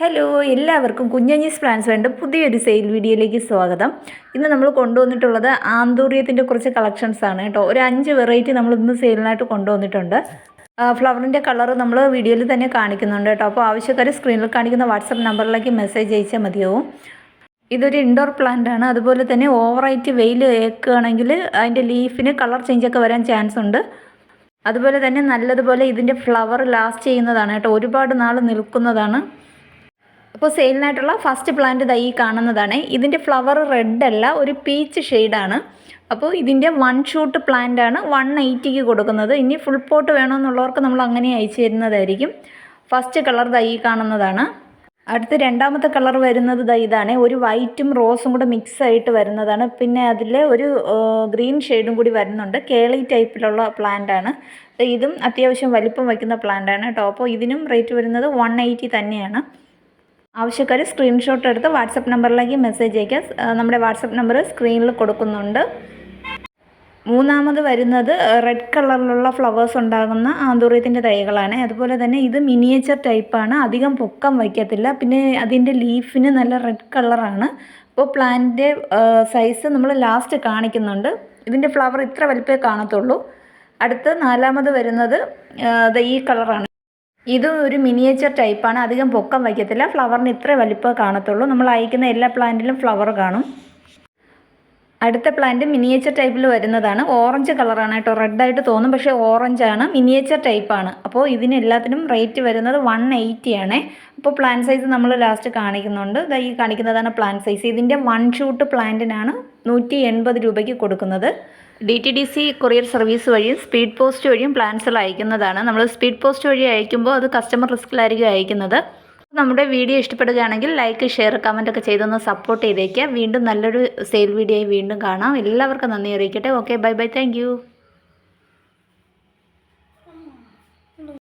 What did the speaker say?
Hello എല്ലാവർക്കും കുഞ്ഞഞ്ഞീസ് plans വേണ്ട പുതിയൊരു സെയിൽ വീഡിയോയിലേക്ക് സ്വാഗതം. ഇന്ന് നമ്മൾ കൊണ്ടുവന്നിട്ടുള്ളത് ആന്തൂര്യത്തിന്റെ കുറച്ച് കളക്ഷൻസ് ആണ് കേട്ടോ. ഒരു അഞ്ച് വെറൈറ്റി നമ്മൾ ഇന്ന് സെയിലിനായിട്ട് കൊണ്ടുവന്നിട്ടുണ്ട്. ഫ്ലവറിന്റെ കളർ നമ്മൾ വീഡിയോയിൽ തന്നെ കാണിക്കുന്നുണ്ട് കേട്ടോ. അപ്പോൾ ആവശ്യക്കാർ സ്ക്രീനിൽ കാണിക്കുന്ന വാട്സപ്പ് നമ്പറിലേക്ക് മെസ്സേജ് അയച്ചാൽ മതിയാവും. ഇതൊരു ഇൻഡോർ പ്ലാന്റ് ആണ്. അതുപോലെ തന്നെ ഓവറായിട്ട് വെയിൽ ഏക്കുകയാണെങ്കിൽ അതിന്റെ ലീഫിന് കളർ ചേഞ്ചൊക്കെ വരാൻ ചാൻസ് ഉണ്ട്. അതുപോലെ തന്നെ നല്ലതുപോലെ ഇതിന്റെ ഫ്ലവർ ലാസ്റ്റ് ചെയ്യുന്നതാണ് കേട്ടോ. ഒരുപാട് നാൾ നിൽക്കുന്നതാണ്. അപ്പോൾ സെയിലിനായിട്ടുള്ള ഫസ്റ്റ് പ്ലാന്റ് ദൈ കാണുന്നതാണ്. ഇതിന്റെ ഫ്ലവർ റെഡ് അല്ല ഒരു പീച്ച് ഷെയ്ഡാണ് അപ്പോൾ ഇതിന്റെ വൺ ഷൂട്ട് പ്ലാന്റ് ആണ് വൺ എയ്റ്റിക്ക് കൊടുക്കുന്നത്. ഇനി ഫുൾ പോട്ട് വേണമെന്നുള്ളവർക്ക് നമ്മൾ അങ്ങനെ അയച്ചു തരുന്നതായിരിക്കും. ഫസ്റ്റ് കളർ ദൈ കാണുന്നതാണ്. അടുത്ത രണ്ടാമത്തെ കളർ വരുന്നത് ദാ ഇതാണ്. ഒരു വൈറ്റും റോസും കൂടെ മിക്സ് ആയിട്ട് വരുന്നതാണ്. പിന്നെ അതിൽ ഒരു ഗ്രീൻ ഷെയ്ഡും കൂടി വരുന്നുണ്ട്. കേളി ടൈപ്പിലുള്ള പ്ലാന്റ് ആണ്. ഇതും അത്യാവശ്യം വലിപ്പം വയ്ക്കുന്ന പ്ലാന്റ് ആണ് കേട്ടോ. അപ്പോൾ ഇതിനും റേറ്റ് വരുന്നത് വൺ എയ്റ്റി തന്നെയാണ്. ആവശ്യക്കാർ സ്ക്രീൻഷോട്ട് എടുത്ത് വാട്സപ്പ് നമ്പറിലേക്ക് മെസ്സേജ് അയക്കുക നമ്മുടെ വാട്സപ്പ് നമ്പർ സ്ക്രീനിൽ കൊടുക്കുന്നുണ്ട്. മൂന്നാമത് വരുന്നത് റെഡ് കളറിലുള്ള ഫ്ലവേഴ്സ് ഉണ്ടാകുന്ന ആന്തൂറിയത്തിന്റെ തൈകളാണ്. അതുപോലെ തന്നെ ഇത് മിനിയേച്ചർ ടൈപ്പാണ് അധികം പൊക്കം വയ്ക്കത്തില്ല. പിന്നെ അതിന്റെ ലീഫിന് നല്ല റെഡ് കളറാണ് അപ്പോൾ പ്ലാന്റിന്റെ സൈസ് നമ്മൾ ലാസ്റ്റ് കാണിക്കുന്നുണ്ട്. ഇതിന്റെ ഫ്ലവർ ഇത്ര വലിപ്പമേ കാണത്തുള്ളൂ. അടുത്ത് നാലാമത് വരുന്നത് ഈ കളറാണ് ഇത് ഒരു മിനിയേച്ചർ ടൈപ്പാണ് അധികം പൊക്കം വയ്ക്കത്തില്ല. ഫ്ലവറിന് ഇത്ര വലിപ്പം കാണത്തുള്ളൂ. നമ്മൾ അയക്കുന്ന എല്ലാ പ്ലാന്റിലും ഫ്ലവർ കാണും. അടുത്ത പ്ലാന്റ് മിനിയേച്ചർ ടൈപ്പിൽ വരുന്നതാണ്. ഓറഞ്ച് കളറാണ് കേട്ടോ റെഡായിട്ട് തോന്നും. പക്ഷേ ഓറഞ്ച് ആണ്. മിനിയേച്ചർ ടൈപ്പാണ് അപ്പോൾ ഇതിനെല്ലാത്തിനും റേറ്റ് വരുന്നത് വൺ എയ്റ്റി ആണ്. അപ്പോൾ പ്ലാന്റ് സൈസ് നമ്മൾ ലാസ്റ്റ് കാണിക്കുന്നുണ്ട്. ഈ കാണിക്കുന്നതാണ് പ്ലാന്റ് സൈസ് ഇതിന്റെ വൺ ഷൂട്ട് പ്ലാന്റിനാണ് നൂറ്റി എൺപത് രൂപയ്ക്ക് കൊടുക്കുന്നത്. D T D C courier service വഴിയും സ്പീഡ് പോസ്റ്റ് വഴിയും പ്ലാൻസുകൾ അയക്കുന്നതാണ്. നമ്മൾ സ്പീഡ് പോസ്റ്റ് വഴി അയക്കുമ്പോൾ അത് കസ്റ്റമർ റിസ്ക്കിലായിരിക്കും അയക്കുന്നത്. നമ്മുടെ വീഡിയോ ഇഷ്ടപ്പെടുകയാണെങ്കിൽ ലൈക്ക് ഷെയർ കമന്റ് ഒക്കെ ചെയ്തൊന്ന് സപ്പോർട്ട് ചെയ്തേക്കുക വീണ്ടും നല്ലൊരു സെയിൽ വീഡിയോ വീണ്ടും കാണാം. എല്ലാവർക്കും നന്ദി അറിയിക്കട്ടെ. Okay bye bye thank